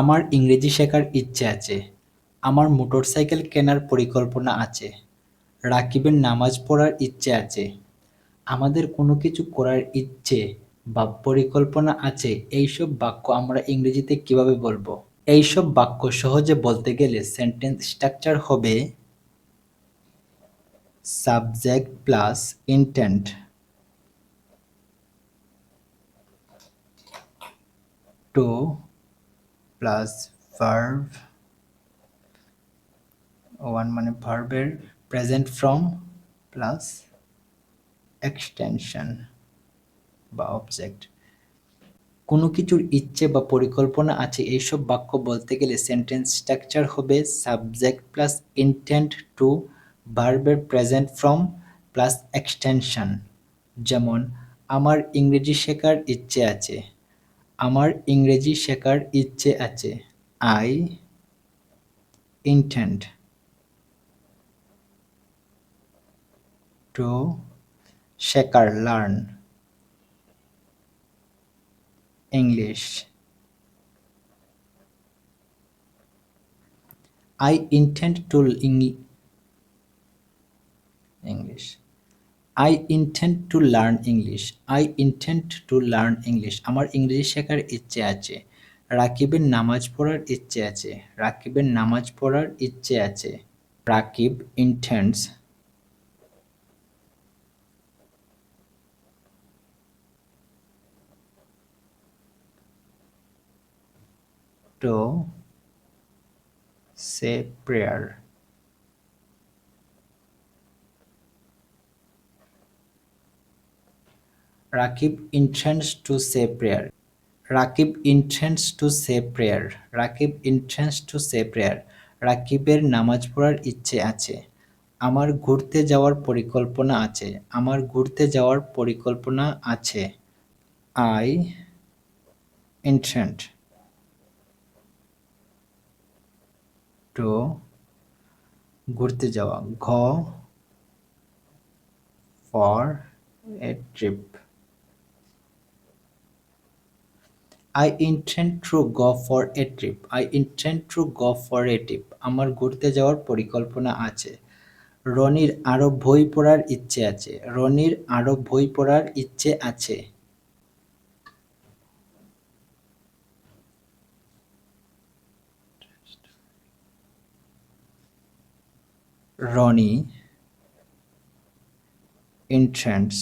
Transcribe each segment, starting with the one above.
আমার ইংরেজি শেখার ইচ্ছে আছে। আমার মোটরসাইকেল কেনার পরিকল্পনা আছে। রাকিবের নামাজ পড়ার ইচ্ছে আছে। আমাদের কোনো কিছু করার ইচ্ছে বা পরিকল্পনা আছে, এইসব বাক্য আমরা ইংরেজিতে কীভাবে বলব? এইসব বাক্য সহজে বলতে গেলে সেন্টেন্স স্ট্রাকচার হবে subject plus intent to plus verb one মানে ভার্বের প্রেজেন্ট ফ্রম প্লাস এক্সটেনশন বা অবজেক্ট কোনো কিছুর ইচ্ছে বা পরিকল্পনা আছে এইসব বাক্য বলতে গেলে সেন্টেন্স স্ট্রাকচার হবে সাবজেক্ট প্লাস ইন্টেন্ট টু ভার্বের প্রেজেন্ট ফ্রম প্লাস এক্সটেনশন যেমন, আমার ইংরেজি শেখার ইচ্ছে আছে। আমার ইংরেজি শেখার ইচ্ছে আছে। আই ইন্টেন্ট টু শেখার learn English I intend to I intend to learn English I intend to learn English আমার ইংরেজি শেখার ইচ্ছে আছে। রাকিবের নামাজ পড়ার ইচ্ছে আছে। রাকিবের নামাজ পড়ার ইচ্ছে আছে। Rakib intends to say prayer Rakib intends to say prayer. Rakib intends to say prayer. Rakib intends to say prayer. রাকিবের নামাজ পড়ার ইচ্ছে আছে। আমার ঘুরতে যাওয়ার পরিকল্পনা আছে। আমার ঘুরতে যাওয়ার পরিকল্পনা আছে। আই ইন্টেন্ট টু ঘুরতে যাওয়া। Go for a trip. I intend to go for a trip I intend to go for a trip আমার ঘুরতে যাওয়ার পরিকল্পনা আছে। রনির আরও বই পড়ার ইচ্ছে আছে। রনির আরও বই পড়ার ইচ্ছে আছে। Roni intends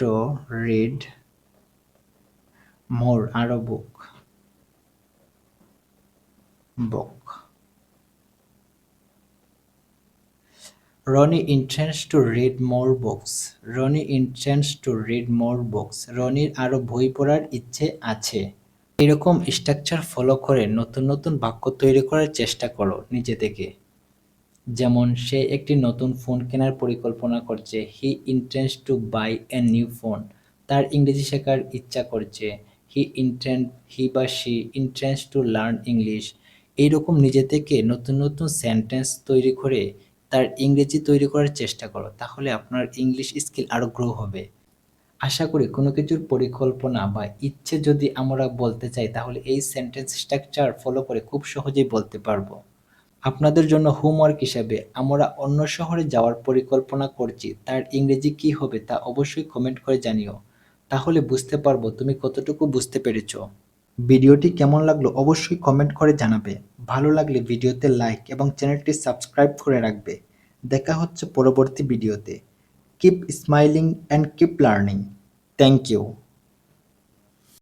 to read more আরও book book Ronnie intends to read more books. Ronnie intends to read more books. রনির আরও বই পড়ার ইচ্ছে আছে এরকম স্ট্রাকচার ফলো করে নতুন নতুন বাক্য তৈরি করার চেষ্টা করো নিজে থেকে যেমন, সে একটি নতুন ফোন কেনার পরিকল্পনা করছে। He intends to buy a new phone তার ইংরেজি শেখার ইচ্ছা করছে। হি ইন্টেন্ট হি বা she intends to learn English এইরকম নিজে থেকে নতুন নতুন সেন্টেন্স তৈরি করে তার ইংরেজি তৈরি করার চেষ্টা করো। তাহলে আপনার ইংলিশ স্কিল আরও গ্রো হবে। আশা করি কোনো কিছুর পরিকল্পনা বা ইচ্ছে যদি আমরা বলতে চাই, তাহলে এই সেন্টেন্স স্ট্রাকচার ফলো করে খুব সহজেই বলতে পারব। আপনাদের জন্য হোমওয়ার্ক হিসাবে আমরা অন্য শহরে যাওয়ার পরিকল্পনা করছি, তার ইংরেজি কি হবে তা অবশ্যই কমেন্ট করে জানিও। তাহলে বুঝতে পারব তুমি কতটুকু বুঝতে পেরেছ। ভিডিওটি কেমন লাগল অবশ্যই কমেন্ট করে জানাবে। ভালো লাগলে ভিডিওতে লাইক এবং চ্যানেলটি সাবস্ক্রাইব করে রাখবে। দেখা হচ্ছে পরবর্তী ভিডিওতে। Keep smiling and keep learning thank you.